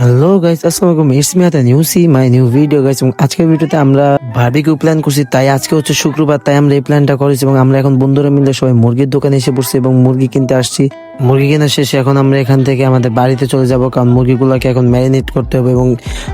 Hello guys আসসালামু আলাইকুম it's me new C my new video guys এবং আজকের ভিডিওতে আমরা বারবিকিউ প্ল্যান করছি। তাই আজকে হচ্ছে শুক্রবার, তাই আমরা এই প্ল্যানটা করেছি। এবং আমরা এখন বন্ধুরা মিলে সবাই মুরগির দোকানে এসে পড়ছি এবং মুরগি কিনতে আসছি। মুরগি কেনার শেষে এখন আমরা এখান থেকে আমাদের বাড়িতে চলে যাব, কারণ মুরগিগুলোকে এখন ম্যারিনেট করতে হবে এবং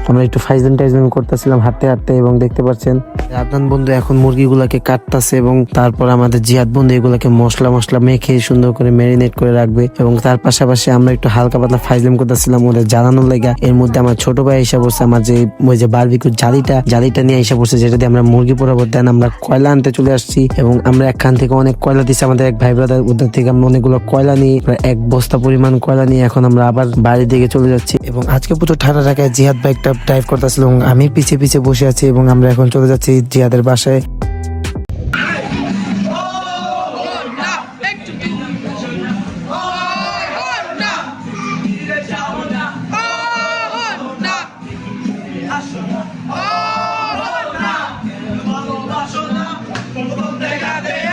আমরা একটু ফাইজেন টাইজেন করতেছিলাম হাঁটতে হাঁটতে এবং দেখতে পাচ্ছেন। আদনান বন্ধু এখন মুরগিগুলোকে কাটতাছে এবং তারপর আমাদের জিহাদ বন্ধু এগুলোকে মশলা মশলা মেখে সুন্দর করে ম্যারিনেট করে রাখবে এবং তার পাশাপাশি আমরা একটু হালকা পাতলা ফাইজলাম করতেছিলাম ওদের জ্বালানোর লেগা। এর মধ্যে আমার ছোট ভাই এসে পড়ছে, আমার যে ওই যে বারবিকিউ জালিটা জালিটা নিয়ে এসে পড়ছে, যেটা দিয়ে আমরা মুরগি পোড়াবো। দেন আমরা কয়লা আনতে চলে আসছি এবং আমরা একখান থেকে অনেক কয়লা দিচ্ছি আমাদের এক ভাই ব্রাদার ওদের থেকে আমরা অনেকগুলো কয়লা নিয়ে প্রায় এক বস্তা পরিমাণ কয়লা নিয়ে এখন আমরা আবার বাড়ির দিকে চলে যাচ্ছি। এবং আজকে পুরো ঠান্ডা ঢাকায় জিহাদ বাইকটা ড্রাইভ করতেছিল এবং আমি পিছে পিছে বসে আছি এবং আমরা এখন চলে যাচ্ছি জিহাদের বাসায়।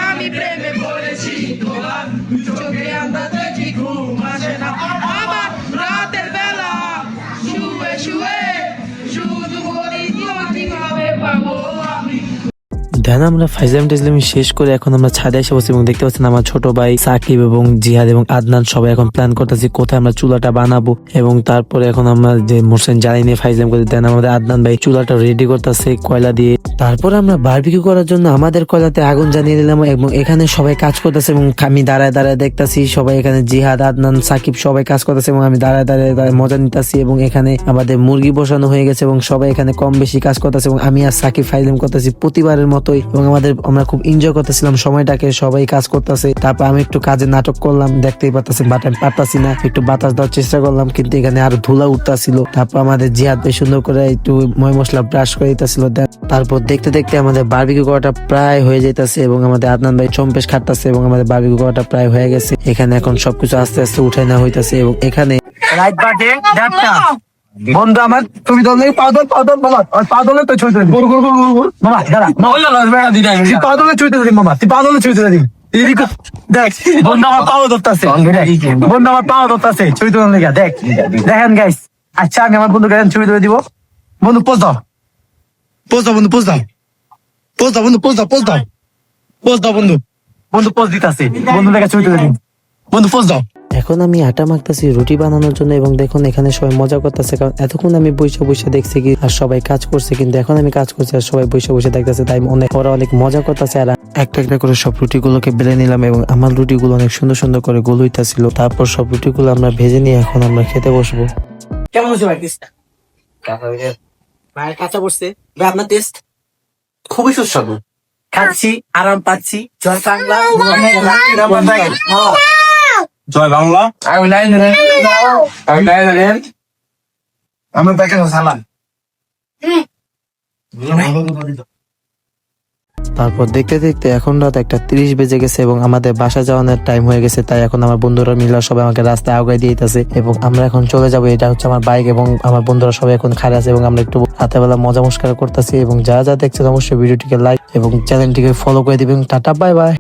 আমি প্রেমে পড়েছি তোমার sanctuary. দেন আমরা ফাইজলাম টেজলাম শেষ করে এখন আমরা ছাদে এসে বসছি এবং দেখতে পাচ্ছেন আমার ছোট ভাই সাকিব এবং জিহাদ এবং আদনান সবাই এখন প্ল্যান করতেছি কোথায় আমরা চুলাটা বানাবো এবং তারপরে এখন আমরা যে মোরসেন জ্বালাই নিয়ে ফাইজলাম করে দেন, আমাদের আদনান ভাই চুলাটা রেডি করতেছে কয়লা দিয়ে। তারপর আমরা বারবিকিউ করার জন্য আমাদের কয়লাতে আগুন জ্বালিয়ে দিলাম এবং এখানে সবাই কাজ করতেছে এবং আমি দাঁড়ায় দাঁড়ায় দেখতাছি সবাই এখানে জিহাদ, আদনান, সাকিব সবাই কাজ করতেছে এবং আমি দাঁড়ায় দাঁড়ায় মজা নিতেছি এবং এখানে আমাদের মুরগি বসানো হয়ে গেছে এবং সবাই এখানে কম বেশি কাজ করতেছে এবং আমি আর সাকিব ফাইলিম করতেছি প্রতিবারের মতোই এবং আমাদের, আমরা খুব এনজয় করতেছিলাম, সময়টাকে সবাই কাজ করতেছে। তারপর আমি একটু কাজে নাটক করলাম, দেখতেই পারতেছি বাট আমি পারতাছি না। একটু বাতাস দেওয়ার চেষ্টা করলাম, কিন্তু এখানে আরও ধুলা উঠতেছিল। তারপর আমাদের জিহাদ ভাই সুন্দর করে একটু ময় মশলা ব্রাশ করে দিতেছিল তারপর দেখতে দেখতে আমাদের বারবিকিউ করাটা প্রায় হয়ে যাইতেছে এবং আমাদের আদনান ভাই চম্পেশ খাটতেছে এবং আমাদের বারবিকিউ করাটা প্রায় হয়ে গেছে। এখানে এখন সবকিছু আস্তে আস্তে উঠে নেওয়া হইতাছে এবং এখানে রাইট দেড়টা। বন্ধু আমার তুমি দল নেই পাদল পাদল বাবা আর পাদলে তো ছুঁতে দিবি মামা দাঁড়া তুই পাদলে ছুঁতে দিবি মামা। তুই পাদলে ছুঁতে দিবি দেখ বন্ধু আমার পাও ধরতাছে। বন্ধু আমার পাও ধরতাছে ছুঁতে দিলাম লেগে দেখ দেখেন গাইস আচ্ছা আমি আমার বন্ধু গাইন ছবি তুলে দিব। বন্ধু পোজ দাও। পোজ দাও বন্ধু পোজ দাও। পোজ দাও বন্ধু পোজ দাও পোজ দাও। পোজ দাও বন্ধু। বন্ধু পোজ দিতাছে। বন্ধু লেগে ছবি তুলে দিন বন্ধু পোজ দাও। এখন আমি আটা মাখতেছি রুটি বানানোর জন্য এবং দেখুন এখানে সবাই মজা করতেছে কারণ এতক্ষণ আমি বসে বসে দেখছি কি আর সবাই কাজ করছে কিন্তু এখন আমি কাজ করছি আর সবাই বসে বসে দেখতেছে তাই অনেক ওরা অনেক মজা করতেছে আর একটা একটা করে সব রুটিগুলোকে বেলে নিলাম এবং আমার রুটিগুলো অনেক সুন্দর সুন্দর করে গোল হইতাছিল। তারপর সব রুটিগুলো আমরা ভেজে নিয়ে এখন আমরা খেতে বসবো। কেমন হচ্ছে ভাই টেস্টটা ভাইয়ের কাঁচা পড়ছে। ভাই আপনার টেস্ট খুবই সুস্বাদু। খাচ্ছি আরাম পাচ্ছি জয় বাংলা জয় বাংলা। আমি নাই জানেন আমি নাই জানেন আমি প্যাকেট সালাম। তারপর দেখতে দেখতে এখন রাত একটা তিরিশ বেজে গেছে এবং আমাদের বাসা যাওয়ানোর টাইম হয়ে গেছে তাই এখন আমার বন্ধুরা মিলে সবাই আমাকে রাস্তায় আগায় দিয়েছে এবং আমরা এখন চলে যাব। এটা হচ্ছে আমার বাইক এবং আমার বন্ধুরা সবাই এখন খাড়ে আছে এবং আমরা একটু রাতের বেলা মজা মুস্কার করতেছি এবং যা যা দেখছেন অবশ্যই ভিডিওটিকে লাইক এবং চ্যানেলটিকে ফলো করে দিবেন। Tata bye bye